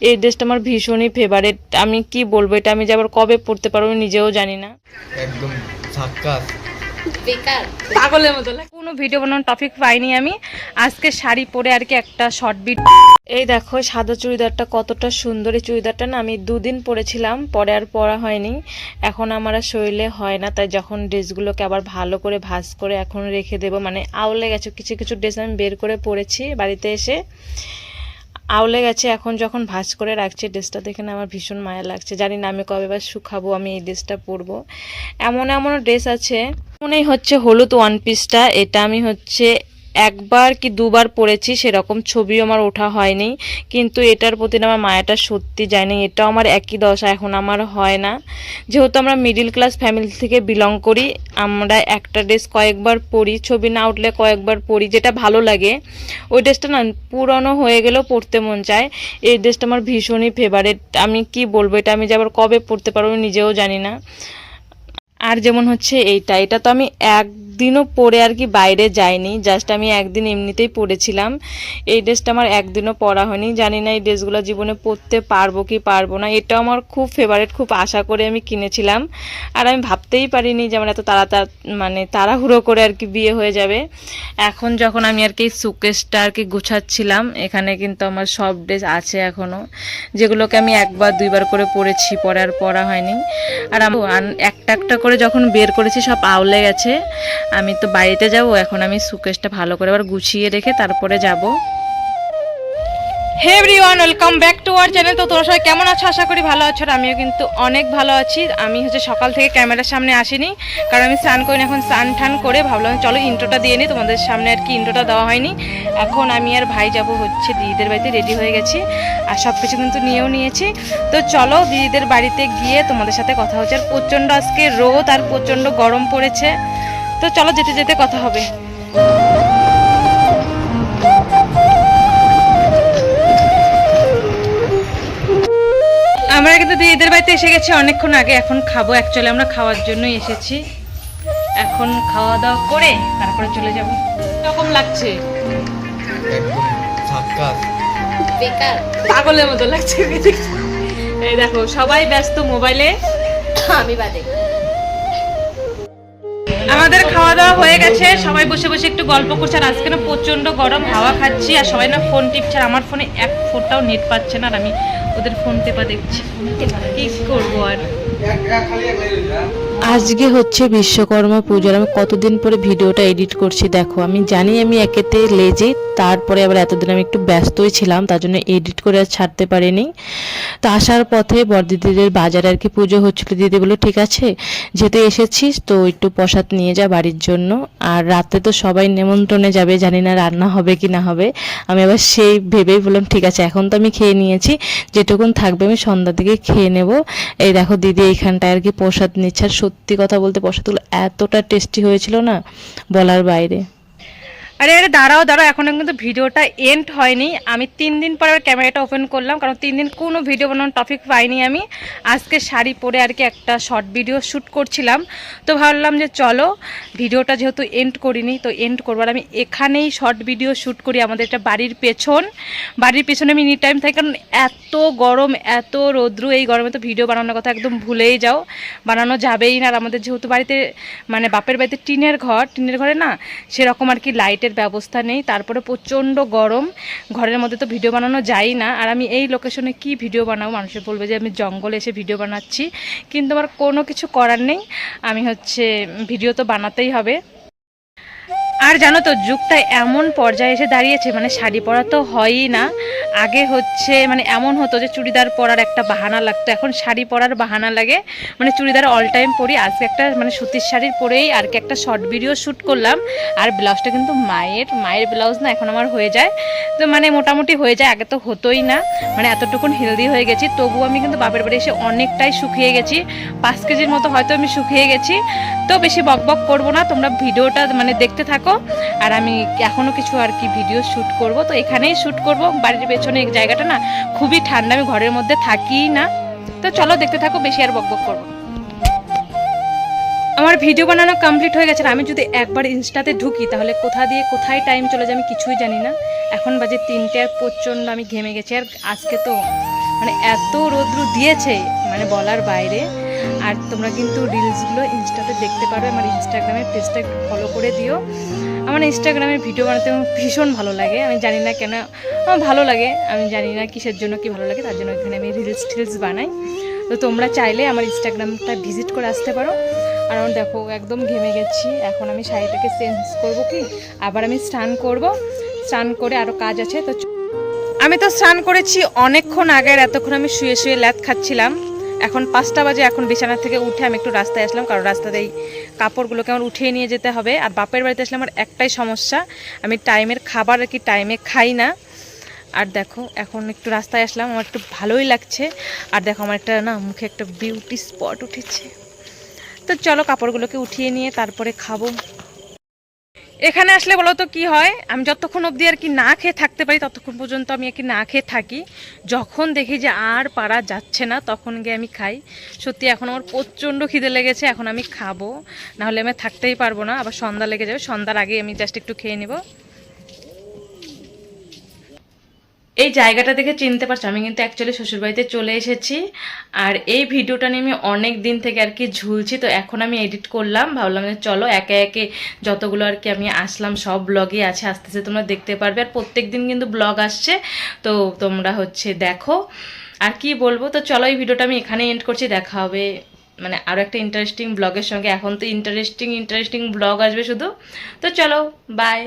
এই ড্রেসটা আমার ভীষণই ফেভারিট আমি কি বলব এটা আমি যে আবার কবে পড়তে পারব আমি নিজেও জানি না। একদম ঝাক্কাস। বেকার। পাগলের মতো লাগে। কোনো ভিডিও বানানোর টপিক পাইনি আমি। আজকে শাড়ি পরে আর কি একটা শর্ট বিট এই দেখো সাদা চুড়িদারটা কতটা সুন্দর। এই চুড়িদারটা না আমি দুদিন পরেছিলাম পরে আর পরা হয়নি। এখন আমার আর শরীরে হয় না তাই যখন ড্রেসগুলোকে আবার ভালো করে ভাঁজ করে এখন রেখে দেবো মানে আউলে গেছে কিছু কিছু ড্রেস আমি বের করে পরেছি বাড়িতে এসে। আউলে গেছে, এখন যখন ভাজ করে রাখছে ড্রেসটা দেখে না আমার ভীষণ মায়া লাগছে। জানি না আমি কবে বা শুকাবো আমি এই ড্রেসটা পরবো। এমন এমন ড্রেস আছে। মনেই হচ্ছে হলুদ ওয়ান পিসটা, এটা আমি হচ্ছে একবার কি দুবার পড়েছি সেরকম ছবিও আমার ওঠা হয়নি। কিন্তু এটার প্রতি আমার মায়াটা সত্যি যায়নি। এটাও আমার একই দশা, এখন আমার হয় না। যেহেতু আমরা মিডিল ক্লাস ফ্যামিলি থেকে বিলং করি, আমরা একটা ড্রেস কয়েকবার পরি, ছবি না উঠলে কয়েকবার পরি, যেটা ভালো লাগে। ওই ড্রেসটা না পুরনো হয়ে গেলেও পড়তে মন চায়। এই ড্রেসটা আমার ভীষণই ফেভারেট আমি কি বলব? এটা আমি যে আবার কবে পড়তে পারব নিজেও জানি না। আর যেমন হচ্ছে এইটা, এটা তো আমি একদিনও পরে আর কি বাইরে যাইনি জাস্ট আমি একদিন এমনিতেই পরেছিলাম এই ড্রেসটা আমার একদিনও পরা হয়নি, জানি না এই ড্রেসগুলো জীবনে পরতে পারব কি পারব না, এটাও আমার খুব ফেভারিট খুব আশা করে আমি কিনেছিলাম। আর আমি ভাবতেই পারিনি যে আমার এত তাড়াতাড়ি মানে তাড়াহুড়ো করে আর কি বিয়ে হয়ে যাবে। এখন যখন আমি আর কি সুকেসটা আর কি গুছাচ্ছিলাম, এখানে কিন্তু আমার সব ড্রেস আছে এখনও যেগুলোকে আমি একবার, দুইবার করে পরেছি পরে আর পরা হয়নি। আর একটা একটা করে যখন বের করেছি, সব আউলে গেছে। আমি তো বাড়িতে যাব, এখন আমি সুকেশটা ভালো করে আবার গুছিয়ে রেখে তারপরে যাব। Hey everyone welcome back to our channel তো তোমরা সবাই কেমন আছো? আশা করি ভালো আছো আর আমিও কিন্তু অনেক ভালো আছি। আমি হচ্ছে সকাল থেকে ক্যামেরার সামনে আসিনি, কারণ আমি স্নান করিনি, এখন স্নান ঠান করে ভাবলাম চলো ইন্ট্রোটা দিয়ে নিই। তোমাদের সামনে আর কি ইন্ট্রোটা দেওয়া হয়নি। এখন আমি আর ভাই যাব হচ্ছে, দিদিদের বাড়িতে রেডি হয়ে গেছি আর সব কিছু কিন্তু নিয়েও নিয়েছি। তো চলো দিদিদের বাড়িতে গিয়ে তোমাদের সাথে কথা হচ্ছে। আর প্রচণ্ড আজকে রোদ আর প্রচণ্ড গরম পড়েছে। তো চলো যেতে যেতে কথা হবে। আমরা কিন্তু দিদিদের বাড়িতে এসে গেছি অনেকক্ষণ আগে। এখন খাব। অ্যাকচুয়ালি আমরা খাওয়ার জন্যই এসেছি। এখন খাওয়া দাওয়া করে তারপরে চলে যাব। এরকম লাগছে? পাগলের মতো লাগছে। এই দেখো সবাই ব্যস্ত মোবাইলে। আমি বাদে। আমাদের খাওয়া দাওয়া হয়ে গেছে। সবাই বসে বসে একটু গল্প করছে। আর আজকে না প্রচণ্ড গরম, হাওয়া খাচ্ছি। আর সবাই না ফোন টিপছে। আমার ফোনে এক ফোনটাও নেট পাচ্ছে না। আর আমি ওদের ফোন টেপা দেখছি। কি করব আর? আজকে হচ্ছে বিশ্বকর্মা পুজোর। আমি কতদিন পরে ভিডিওটা এডিট করছি দেখো। আমি জানি আমি একেতে লেজে তারপরে আবার এতদিন আমি একটু ব্যস্তই ছিলাম, তার জন্য এডিট করে আর ছাড়তে পারিনি। তো আসার পথে বড়দিদিদের বাজারে আর কি পুজো হচ্ছিল। দিদি বলে ঠিক আছে যেহেতু এসেছিস, তো একটু প্রসাদ নিয়ে যা বাড়ির জন্য। আর রাতে তো সবাই নেমন্ত্রণে যাবে, জানি না রান্না হবে কি না হবে। আমি আবার সেই ভেবেই বললাম, ঠিক আছে, এখন তো আমি খেয়ে নিয়েছি, যেটুকুন থাকবে আমি সন্ধ্যার দিকে খেয়ে নেব। এই দেখো দিদি এইখানটায় আর কি প্রসাদ নিচ্ছে, আর সত্যি কথা বলতে প্রসাদগুলো এতটা টেস্টি হয়েছিল না বলার বাইরে। আরে আরে, দাঁড়াও দাঁড়াও, এখনও কিন্তু ভিডিওটা এন্ড হয়নি। আমি তিন দিন পর ক্যামেরাটা ওপেন করলাম, কারণ তিন দিন কোনো ভিডিও বানানোর টপিক পাইনি আমি। আজকে শাড়ি পরে আর কি একটা শর্ট ভিডিও শ্যুট করছিলাম। তো ভাবলাম যে চলো, ভিডিওটা যেহেতু এন্ড করিনি, তো এন্ড করবার আমি এখানেই শর্ট ভিডিও শ্যুট করি আমাদের এটা বাড়ির পেছন। বাড়ির পেছনে আমি এনি টাইম থাকি, কারণ এত গরম, এত রৌদ্রু, এই গরমে তো ভিডিও বানানোর কথা একদম ভুলেই যাও। বানানো যাবেই না। আর আমাদের যেহেতু বাড়িতে মানে বাপের বাড়িতে টিনের ঘর, টিনের ঘরে না, সেরকম আর কি লাইটের ব্যবস্থা নেই, তারপরে প্রচণ্ড গরম, ঘরের মধ্যে তো ভিডিও বানানো যায় না। আর আমি এই লোকেশনে কি ভিডিও বানাবো? মানুষের বলবে যে আমি জঙ্গলে এসে ভিডিও বানাচ্ছি। কিন্তু আমার কোনো কিছু করার নেই। আমি হচ্ছে, ভিডিও তো বানাতেই হবে। আর জানো তো, যুগটা এমন পর্যায়ে এসে দাঁড়িয়েছে মানে শাড়ি পরা তো হয়ই না। আগে হচ্ছে মানে এমন হতো যে চুড়িদার পরার একটা বাহানা লাগতো, এখন শাড়ি পরার বাহানা লাগে। মানে চুড়িদার অল টাইম পরি, আজকে একটা মানে সুতির শাড়ির পরেই আর কি একটা শর্ট ভিডিও শ্যুট করলাম। আর ব্লাউজটা কিন্তু মায়ের মায়ের ব্লাউজ না, এখন আমার হয়ে যায়। তো মানে মোটামুটি হয়ে যায়, আগে তো হতোই না। মানে এতটুকুন হেলদি হয়ে গেছি তবু আমি কিন্তু বাপের বাড়ি এসে অনেকটাই শুকিয়ে গেছি। পাঁচ কেজির মতো হয়তো আমি শুকিয়ে গেছি। তো বেশি বক বক করব না, তোমরা ভিডিওটা মানে দেখতে থাকো। আর আমি এখনও কিছু আর কি ভিডিও শ্যুট করব। তো এখানেই শ্যুট করব। বাড়ির পেছনে এই জায়গাটা না খুবই ঠান্ডা। আমি ঘরের মধ্যে থাকি না। তো চলো দেখতে থাকো, বেশি আর বক বক করব আমার ভিডিও বানানো কমপ্লিট হয়ে গেছে আর আমি যদি একবার ইনস্টাতে ঢুকি, তাহলে কোথা দিয়ে কোথায় টাইম চলে যায় আমি কিছুই জানি না। এখন বাজে তিনটে আর প্রচণ্ড আমি ঘেমে গেছি। আর আজকে তো মানে এত রৌদ্র দিয়েছে মানে বলার বাইরে। আর তোমরা কিন্তু রিলসগুলো ইনস্টাতে দেখতে পারবে আমার ইনস্টাগ্রামের পেজটা একটু ফলো করে দিও। আমার ইনস্টাগ্রামের ভিডিও বানাতে আমার ভীষণ ভালো লাগে, আমি জানি না কেন, আমার ভালো লাগে, আমি জানি না কিসের জন্য কি ভালো লাগে, তার জন্য এখানে আমি রিলস টিলস বানাই। তো তোমরা চাইলে আমার ইনস্টাগ্রামটা ভিজিট করে আসতে পারো। আর আমার দেখো, একদম ঘেমে গেছি, এখন আমি শাড়িটাকে চেঞ্জ করব কি, আবার আমি স্নান করব। স্নান করে আরও কাজ আছে, তো আমি তো স্নান করেছি অনেকক্ষণ আগে আর এতক্ষণ আমি শুয়ে শুয়ে ল্যাদ খাচ্ছিলাম। এখন পাঁচটা বাজে, এখন বিছানা থেকে উঠে আমি একটু রাস্তায় আসলাম, কারণ রাস্তাতে এই কাপড়গুলোকে আমার উঠিয়ে নিয়ে যেতে হবে। আর বাপের বাড়িতে আসলে আমার একটাই সমস্যা, আমি টাইমের খাবার আর কি টাইমে খাই না। আর দেখো, এখন একটু রাস্তায় আসলাম, আমার একটু ভালোই লাগছে। আর দেখো, আমার একটা না, মুখে একটা বিউটি স্পট উঠেছে। তো চলো, কাপড়গুলোকে উঠিয়ে নিয়ে তারপরে খাব। এখানে আসলে বলো তো কি হয়, আমি যতক্ষণ অবধি আর কি না খেয়ে থাকতে পারি, ততক্ষণ পর্যন্ত আমি আর কি না খেয়ে থাকি। যখন দেখি যে আর পারা যাচ্ছে না, তখন গিয়ে আমি খাই। সত্যি এখন আমার প্রচণ্ড খিদে লেগেছে, এখন আমি খাব। নাহলে আমি থাকতেই পারব না, আবার সন্ধ্যা লেগে যাবে, সন্ধ্যার আগে আমি জাস্ট একটু খেয়ে নেব। এই জায়গাটা দেখে চিনতে পারছ, আমি কিন্তু অ্যাকচুয়ালি শ্বশুরবাড়িতে চলে এসেছি। আর এই ভিডিওটা নিয়ে আমি অনেক দিন থেকে আর কি ঝুলছি, তো এখন আমি এডিট করলাম, ভাবলাম যে চলো একে একে যতগুলো আর কি আমি আসলাম, সব ব্লগে আছে, আস্তে আস্তে তোমরা দেখতে পারবে। আর প্রত্যেক দিন কিন্তু ব্লগ আসছে, তো তোমরা হচ্ছে দেখো। আর কি বলব, তো চলো এই ভিডিওটা আমি এখানে এন্ড করছি, দেখা হবে মানে আরও একটা ইন্টারেস্টিং ব্লগের সঙ্গে। এখন তো ইন্টারেস্টিং ইন্টারেস্টিং ব্লগ আসবে শুধু। তো চলো বাই